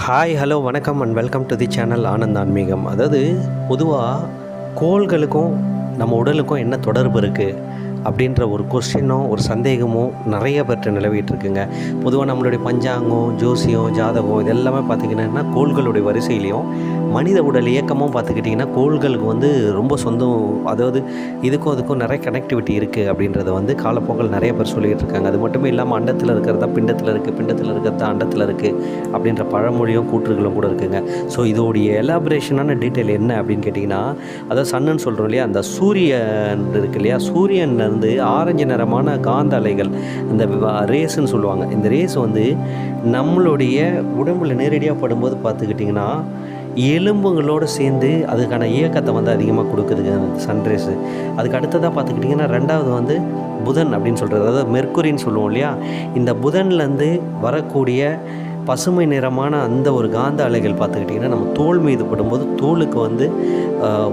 Hi hello வணக்கம் and welcome to the channel Anand ஆன்மீகம் அதாவது பொதுவாக கோள்களுக்கும் நம்ம உடலுக்கும் என்ன தொடர்பு இருக்குது அப்படின்ற ஒரு கொஸ்டினோ ஒரு சந்தேகமோ நிறைய பேர்கிட்ட நிலவிட்டு இருக்குங்க பொதுவாக நம்மளுடைய பஞ்சாங்கம் ஜோசியம் ஜாதகம் இது எல்லாமே பார்த்திங்கன்னா கோள்களுடைய வரிசையிலையும் மனித உடல் இயக்கமும் பார்த்துக்கிட்டிங்கன்னா கோள்களுக்கு வந்து ரொம்ப சொந்தம் அதாவது இதுக்கும் அதுக்கும் நிறைய கனெக்டிவிட்டி இருக்குது அப்படின்றத வந்து காலப்போக்கில் நிறைய பேர் சொல்லிகிட்டு இருக்காங்க அது மட்டுமே இல்லாமல் அண்டத்தில் இருக்கிறதா பிண்டத்தில் இருக்குது பிண்டத்தில் இருக்கிறதா அண்டத்தில் இருக்குது அப்படின்ற பழமொழியும் கூற்றுகளும் கூட இருக்குங்க. ஸோ இதோடைய எலாபரேஷனான டீட்டெயில் என்ன அப்படின்னு கேட்டிங்கன்னா அதாவது சன்னுன்னு சொல்கிறோம் இல்லையா? அந்த சூரியன் இருக்கு இல்லையா? சூரியன் இருந்து ஆரஞ்சு நிறமான காந்த அலைகள் அந்த ரேஸுன்னு சொல்லுவாங்க. இந்த ரேஸ் வந்து நம்மளுடைய உடம்புல நேரடியாக படும்போது பார்த்துக்கிட்டிங்கன்னா எலும்புகளோடு சேர்ந்து அதுக்கான இயக்கத்தை வந்து அதிகமாக கொடுக்குதுங்க சன்ரைஸு அதுக்கு அடுத்ததாக பார்த்துக்கிட்டிங்கன்னா ரெண்டாவது வந்து புதன் அப்படின்னு சொல்கிறது அதாவது மெர்க்குரின்னு சொல்லுவோம் இல்லையா? இந்த புதன்லேருந்து வரக்கூடிய பசுமை நிறமான அந்த ஒரு காந்த அலைகள் பார்த்துக்கிட்டிங்கன்னா நம்ம தோல் மீது படும்போது தோலுக்கு வந்து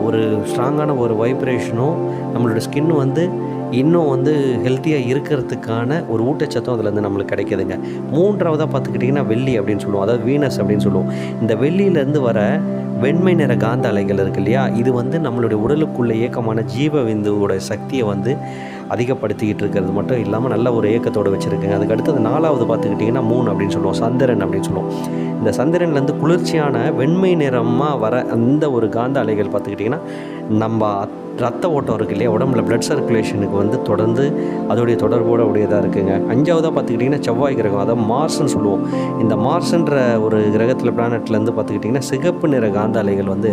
ஒரு ஸ்ட்ராங்கான ஒரு வைப்ரேஷனும் நம்மளோட ஸ்கின் வந்து இன்னும் வந்து ஹெல்த்தியாக இருக்கிறதுக்கான ஒரு ஊட்டச்சத்தும் அதுலேருந்து நம்மளுக்கு கிடைக்கிதுங்க. மூன்றாவதாக பார்த்துக்கிட்டிங்கன்னா வெள்ளி அப்படின்னு சொல்லுவோம். அதாவது வீனஸ் அப்படின்னு சொல்லுவோம். இந்த வெள்ளியிலேருந்து வர வெண்மை நிற காந்த அலைகள் இருக்கு இல்லையா? இது வந்து நம்மளுடைய உடலுக்குள்ள இயக்கமான ஜீவ விந்துவோட சக்தியை வந்து அதிகப்படுத்திக்கிட்டு இருக்கிறது மட்டும் இல்லாமல் நல்ல ஒரு இயக்கத்தோடு வச்சுருக்குங்க. அதுக்கு அடுத்தது நாலாவது பார்த்துக்கிட்டிங்கன்னா மூணு அப்படின்னு சொல்லுவோம். சந்திரன் அப்படின்னு சொல்லுவோம். இந்த சந்திரன்லேருந்து குளிர்ச்சியான வெண்மை நிறமாக வர அந்த ஒரு காந்த அலைகள் பார்த்துக்கிட்டிங்கன்னா நம்ம ரத்த ஓட்டம் இருக்கு இல்லையா? உடம்புல பிளட் சர்க்குலேஷனுக்கு வந்து தொடர்ந்து அதோடைய தொடர்போட உடையதாக இருக்குங்க. அஞ்சாவதாக பார்த்துக்கிட்டிங்கன்னா செவ்வாய் கிரகம் அதாவது மார்ஸ்ன்னு சொல்லுவோம். இந்த மார்ஸ்ன்ற ஒரு கிரகத்தில் பிளானட்லேருந்து பார்த்துக்கிட்டிங்கன்னா சிகப்பு நிற காந்த அலைகள் வந்து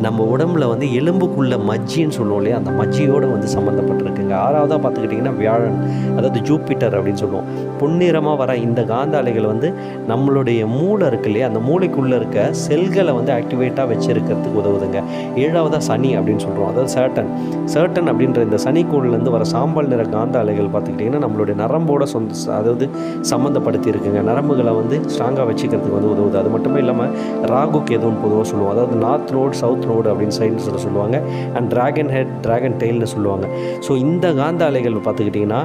நம்ம உடம்புல வந்து எலும்புக்குள்ள மஜ்ஜின்னு சொல்லுவோம் இல்லையா? அந்த மஜ்ஜியோடு வந்து சம்மந்தப்பட்டிருக்குங்க ஆறாவதாக பார்த்துக்கிட்டிங்கன்னா வியாழன் அதாவது ஜூப்பிட்டர் அப்படின்னு சொல்லுவோம். பொன்னிறமாக வர இந்த காந்த அலைகள் வந்து நம்மளுடைய மூளை இருக்கு இல்லையா? அந்த மூளைக்குள்ளே இருக்க செல்களை வந்து ஆக்டிவேட்டாக வச்சுருக்கிறதுக்கு உதவுதுங்க. ஏழாவதாக சனி அப்படின்னு சொல்கிறோம் அதாவது சேட்டன் சேட்டன் அப்படின்ற இந்த சனிக்கோள்லேருந்து வர சாம்பல் நிற காந்த அலைகள் பார்த்துக்கிட்டிங்கன்னா நம்மளுடைய நரம்போட சொந்த அதாவது சம்மந்தப்படுத்தி இருக்குங்க. நரம்புகளை வந்து ஸ்ட்ராங்காக வச்சுக்கிறதுக்கு வந்து உதவுது. அது மட்டுமே இல்லாமல் ராகு கேதுன்னு பொதுவாக சொல்லுவோம் அதாவது நார்த் ரோடு சவுத் ரோடு அப்படின்னு சைன்ஸில் சொல்லுவாங்க. அண்ட் டிராகன் ஹெட் ட்ராகன் டெயில்னு சொல்லுவாங்க. ஸோ இந்த காந்த அலைகள் பார்த்துக்கிட்டிங்கன்னா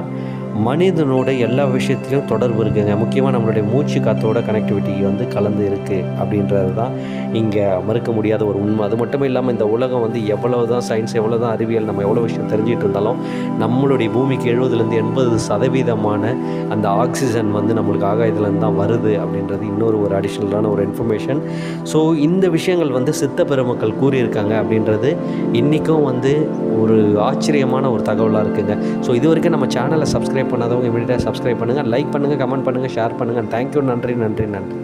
மனிதனோட எல்லா விஷயத்துலையும் தொடர்பு இருக்குங்க. முக்கியமாக நம்மளுடைய மூச்சு காத்தோட கனெக்டிவிட்டி வந்து கலந்து இருக்குது அப்படின்றது தான் இங்கே மறுக்க முடியாத ஒரு உண்மை. அது மட்டும் இல்லாமல் இந்த உலகம் வந்து எவ்வளோ தான் சயின்ஸ் எவ்வளோ தான் அறிவியல் நம்ம எவ்வளோ விஷயம் தெரிஞ்சுட்டு இருந்தாலும் நம்மளுடைய பூமிக்கு எழுபதுலேருந்து எண்பது சதவீதமான அந்த ஆக்சிஜன் வந்து நம்மளுக்கு ஆகாயத்துலேருந்து தான் வருது அப்படின்றது இன்னொரு ஒரு அடிஷ்னலான ஒரு இன்ஃபர்மேஷன் ஸோ இந்த விஷயங்கள் வந்து சித்த பெருமக்கள் கூறியிருக்காங்க அப்படின்றது இன்றைக்கும் வந்து ஒரு ஆச்சரியமான ஒரு தகவலாக இருக்குங்க. ஸோ இது வரைக்கும் நம்ம சேனலை சப்ஸ்கிரைப் பண்ணாதவங்க இமீடியட்டாக சப்ஸ்கிரைப் பண்ணுங்கள் லைக் பண்ணுங்கள் கமெண்ட் பண்ணுங்கள் ஷேர் பண்ணுங்கள் தேங்க்யூ நன்றி நன்றி நன்றி.